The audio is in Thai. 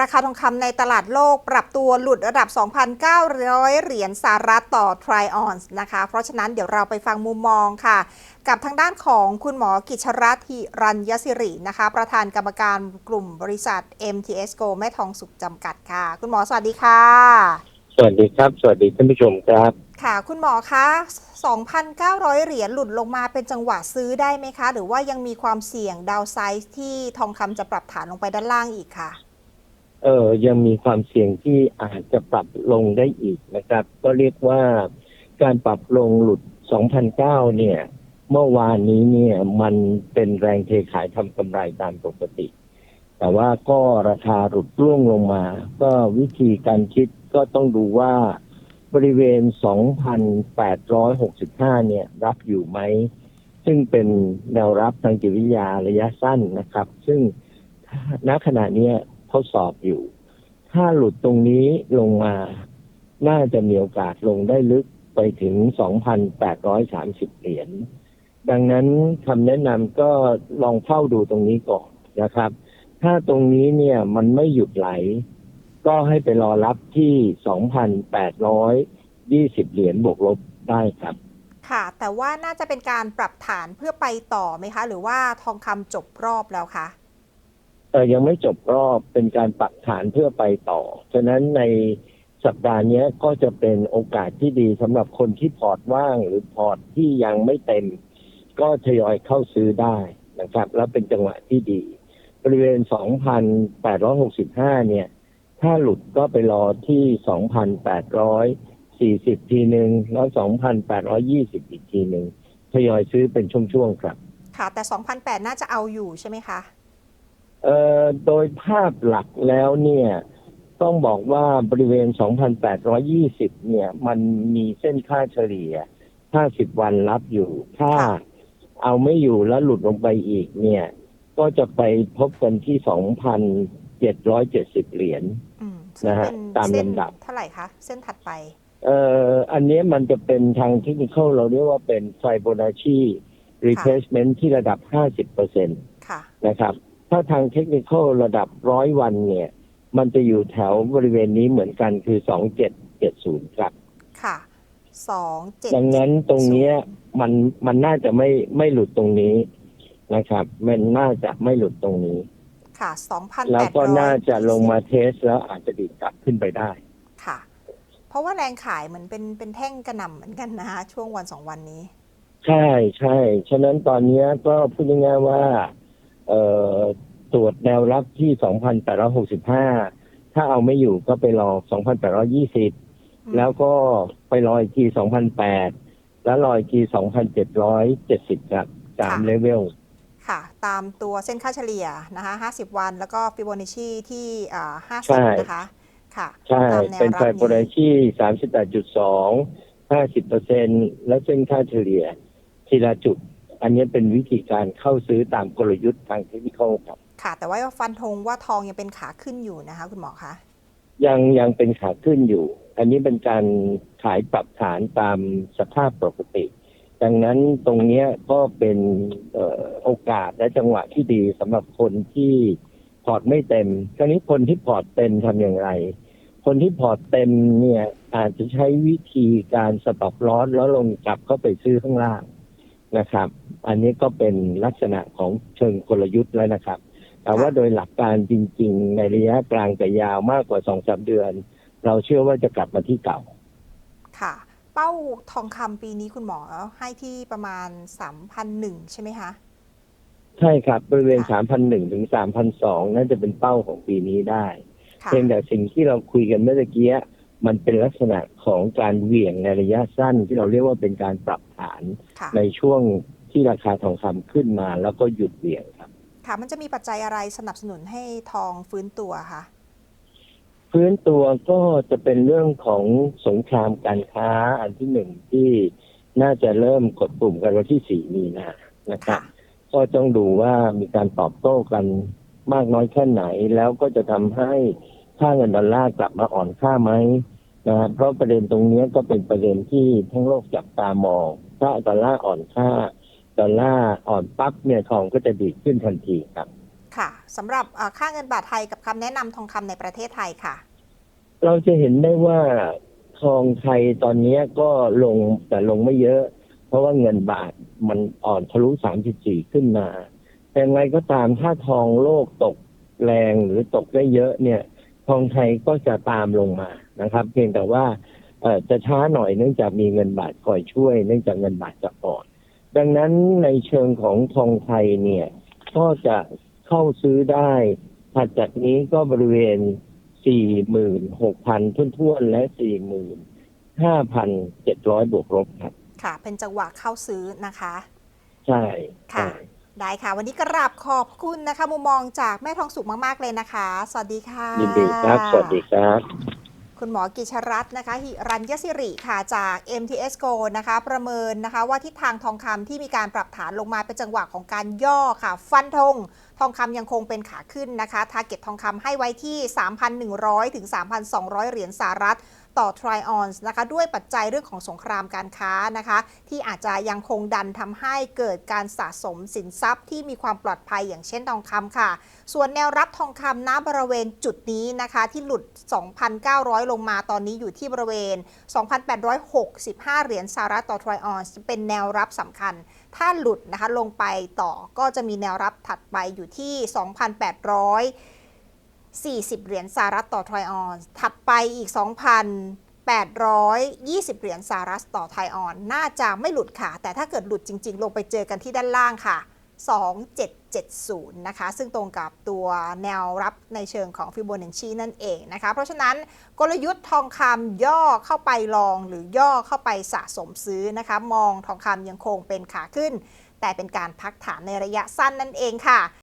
ราคาทองคำในตลาดโลกปรับตัวหลุดระดับ 2,900 เหรียญสหรัฐต่อทริออนส์นะคะ เพราะฉะนั้นเดี๋ยวเราไปฟังมุมมองค่ะ กับทางด้านของคุณหมอกิชรัตน์หิรัญยศิรินะคะ ประธานกรรมการกลุ่มบริษัท MTS Go แม่ทองสุขจำกัดค่ะ คุณหมอสวัสดีค่ะ สวัสดีครับ สวัสดีท่านผู้ชมครับ ค่ะคุณหมอคะ 2,900 เหรียญหลุดลงมาเป็นจังหวะซื้อได้ไหมคะ หรือว่ายังมีความเสี่ยงดาวไซด์ที่ทองคำจะปรับฐานลงไปด้านล่างอีกค่ะ เออยังมีความเสี่ยงที่อาจจะปรับลงได้อีกนะครับ ก็เรียกว่าการปรับลงหลุด 2009 เนี่ย เมื่อวานนี้เนี่ยมันเป็นแรงเทขายทำกำไรตามปกติ แต่ว่าก็ราคาหลุดร่วงลงมา ก็วิธีการคิดก็ต้องดูว่าบริเวณ 2,865 เนี่ยรับอยู่ไหม ซึ่งเป็นแนวรับทางจิตวิทยาระยะสั้นนะครับ ซึ่งณขณะเนี้ ยทดสอบอยู่ ถ้าหลุดตรงนี้ลงมา น่าจะมีโอกาสลงได้ลึกไปถึง 2,830 เหรียญ ดังนั้นคำแนะนำก็ลองเฝ้าดูตรงนี้ก่อนนะครับ ถ้าตรงนี้เนี่ยมันไม่หยุดไหล ก็ให้ไปรอรับที่ 2,820 เหรียญบวกลบได้ครับ ค่ะ แต่ว่าน่าจะเป็นการปรับฐานเพื่อไปต่อไหมคะ หรือว่าทองคำจบรอบแล้วคะ ยังไม่จบรอบเป็นการปักฐานเพื่อไปต่อ ฉะนั้นในสัปดาห์นี้ก็จะเป็นโอกาสที่ดีสำหรับคนที่พอร์ตว่างหรือพอร์ตที่ยังไม่เต็ม ก็ทยอยเข้าซื้อได้นะครับ แล้วเป็นจังหวะที่ดี บริเวณ 2,865 เนี่ย ถ้าหลุดก็ไปรอที่ 2,840 ทีหนึ่งแล้ว 2,820 อีกทีหนึ่งทยอยซื้อเป็นช่วงๆครับ ค่ะ แต่ 2,800 น่าจะเอาอยู่ใช่ไหมคะ โดยภาพหลักแล้วเนี่ยต้องบอกว่าบริเวณ 2,820 เนี่ย มันมีเส้นค่าเฉลี่ย 50 วันรับอยู่ ถ้าค่ะเอาไม่อยู่แล้วหลุดลงไปอีกเนี่ย ก็จะไปพบกันที่ 2,770 เหรียญอืมซึ่งนะฮะเป็นตามเส้นลำดับ เท่าไหร่คะ เส้นถัดไป เอ่ออันเนี้ยมันจะเป็นทางเทคนิคเราเรียกว่าเป็นไฟโบนาชี retracement ที่ระดับ 50%ค่ะนะครับ ถ้าทางเทคนิคระดับร้อยวันเนี่ย มันจะอยู่แถวบริเวณนี้เหมือนกันคือ2770ครับ ค่ะสองเจ็ดดังนั้นตรงเนี้ยมันมันน่าจะไม่ไม่หลุดตรงนี้นะครับ มันน่าจะไม่หลุดตรงนี้ ค่ะสองพันแล้วก็น่าจะลงมาเทสแล้วอาจจะดีดกลับขึ้นไปได้ค่ะ เพราะว่าแรงขายเหมือนเป็นเป็นแท่งกระหน่ำเหมือนกันนะคะช่วงวันสองวันนี้ ใช่ใช่ฉะนั้นตอนเนี้ยก็พูดง่ายๆว่าเอ่อ ตรวจแนวรับที่ 2,865 ถ้าเอาไม่อยู่ก็ไปรอ 2,820 แล้วก็ไปรออีกที 2,008 แล้วรออีกที 2,770 ครับสามค่ะเลเวลค่ะ ตามตัวเส้นค่าเฉลี่ยนะคะ50 วันแล้วก็ฟิโบนัชชีที่อ่าใช่50 นะคะ ค่ะ ใช่ตามแนวเป็นรับไฟโบนัชชี38.2 50%แล้วเส้นค่าเฉลี่ยทีละจุด อันนี้เป็นวิธีการเข้าซื้อตามกลยุทธ์ทางเทคนิคครับ ค่ะ แต่ว่าฟันธงว่าทองยังเป็นขาขึ้นอยู่นะคะ คุณหมอคะยังยังเป็นขาขึ้นอยู่ อันนี้เป็นการขายปรับฐานตามสภาพปกติ ดังนั้นตรงเนี้ยก็เป็นเอ่อโอกาสและจังหวะที่ดีสำหรับคนที่พอร์ตไม่เต็มคราวนี้คนที่พอร์ตเต็มทำอย่างไร คนที่พอร์ตเต็มเนี่ยอาจจะใช้วิธีการสต็อปลอสแล้วลงกลับเข้าไปซื้อข้างล่าง นะครับ อันนี้ก็เป็นลักษณะของเชิงกลยุทธ์แล้วนะครับ แต่ว่าโดยหลักการจริง ๆ ในระยะกลางแต่ยาวมากกว่าสองสามเดือน เราเชื่อว่าจะกลับมาที่เก่า ค่ะ เป้าทองคำปีนี้คุณหมอให้ที่ประมาณ3,001ใช่ไหมคะใช่ครับ บริเวณค่ะ3,001 ถึง 3,002 น่าจะเป็นเป้าของปีนี้ได้ค่ะเพียงแต่สิ่งที่เราคุยกันเมื่อตะกี้ มันเป็นลักษณะของการเหวี่ยงในระยะสั้น ที่เราเรียกว่าเป็นการปรับฐานค่ะในช่วงที่ราคาทองคำขึ้นมา แล้วก็หยุดเหวี่ยงครับ ค่ะมันจะมีปัจจัยอะไรสนับสนุนให้ทองฟื้นตัวคะพื้นตัวก็จะเป็นเรื่องของสงครามการค้าอันที่หนึ่งที่น่าจะเริ่มกดปุ่มกันวันที่สี่มีนานะครับ ก็ต้องดูว่ามีการตอบโต้กันมากน้อยแค่ไหน แล้วก็จะทำให้ค่าเงินดอลลาร์กลับมาอ่อนค่าไหม นะฮะเพราะประเด็นตรงเนี้ยก็เป็นประเด็นที่ทั้งโลกจับตามอง ถ้าดอลลาร์อ่อนค่าดอลลาร์อ่อนปั๊บเนี่ยทองก็จะดีดขึ้นทันทีครับ ค่ะสำหรับเอ่อค่าเงินบาทไทยกับคำแนะนำทองคำในประเทศไทยค่ะ เราจะเห็นได้ว่าทองไทยตอนนี้ก็ลงแต่ลงไม่เยอะ เพราะว่าเงินบาทมันอ่อนทะลุ 34 ขึ้นมา แต่อย่างไรก็ตามถ้าทองโลกตกแรงหรือตกได้เยอะเนี่ย ทองไทยก็จะตามลงมา นะครับ เพียงแต่ว่าเอ่อจะช้าหน่อยเนื่องจากมีเงินบาทคอยช่วย เนื่องจากเงินบาทจะอ่อน ดังนั้นในเชิงของทองไทยเนี่ย ก็จะเข้าซื้อได้ถัดจากนี้ก็บริเวณ 46,000ทุ่นๆและ 45,700 บวกลบครับ ค่ะ เป็นจังหวะเข้าซื้อนะคะ ใช่ค่ะใช่ได้ค่ะ วันนี้กราบขอบคุณนะคะ มุมมองจากแม่ทองสุกมาก ๆ เลยนะคะ สวัสดีค่ะ ยินดีครับ สวัสดีครับ คุณหมอกิชรัตน์นะคะหิรัญยศิริค่ะจาก MTS Go นะคะประเมินนะคะว่าทิศทางทองคำที่มีการปรับฐานลงมาเป็นจังหวะของการย่อค่ะ ฟันธงทองคำยังคงเป็นขาขึ้นนะคะทาร์เก็ตทองคำให้ไว้ที่ 3,100 ถึง 3,200 เหรียญสหรัฐ ต่อ Try on นะคะด้วยปัจจัยเรื่องของสงครามการค้านะคะที่อาจจะยังคงดันทำให้เกิดการสะสมสินทรัพย์ที่มีความปลอดภัยอย่างเช่นทองคำค่ะ ส่วนแนวรับทองคำณบริเวณจุดนี้นะคะที่หลุด 2,900 ลงมาตอนนี้อยู่ที่บริเวณ 2,865 เหรียญสหรัฐต่อ Try on เป็นแนวรับสำคัญถ้าหลุดนะคะลงไปต่อก็จะมีแนวรับถัดไปอยู่ที่ 2,800 40 เหรียญสหรัฐต่อทรอยออน ถัด ไปอีก 2,820 เหรียญสหรัฐต่อไทยออน น่าจะไม่หลุดค่ะ แต่ถ้าเกิดหลุดจริง ๆ ลงไปเจอกันที่ด้านล่างค่ะ 2770 นะคะ ซึ่งตรงกับตัวแนวรับในเชิงของฟิโบนัชชีนั่นเองนะคะ เพราะฉะนั้นกลยุทธ์ทองคำย่อเข้าไปลองหรือย่อเข้าไปสะสมซื้อนะคะ มองทองคำยังคงเป็นขาขึ้น แต่เป็นการพักฐานในระยะสั้นนั่นเองค่ะ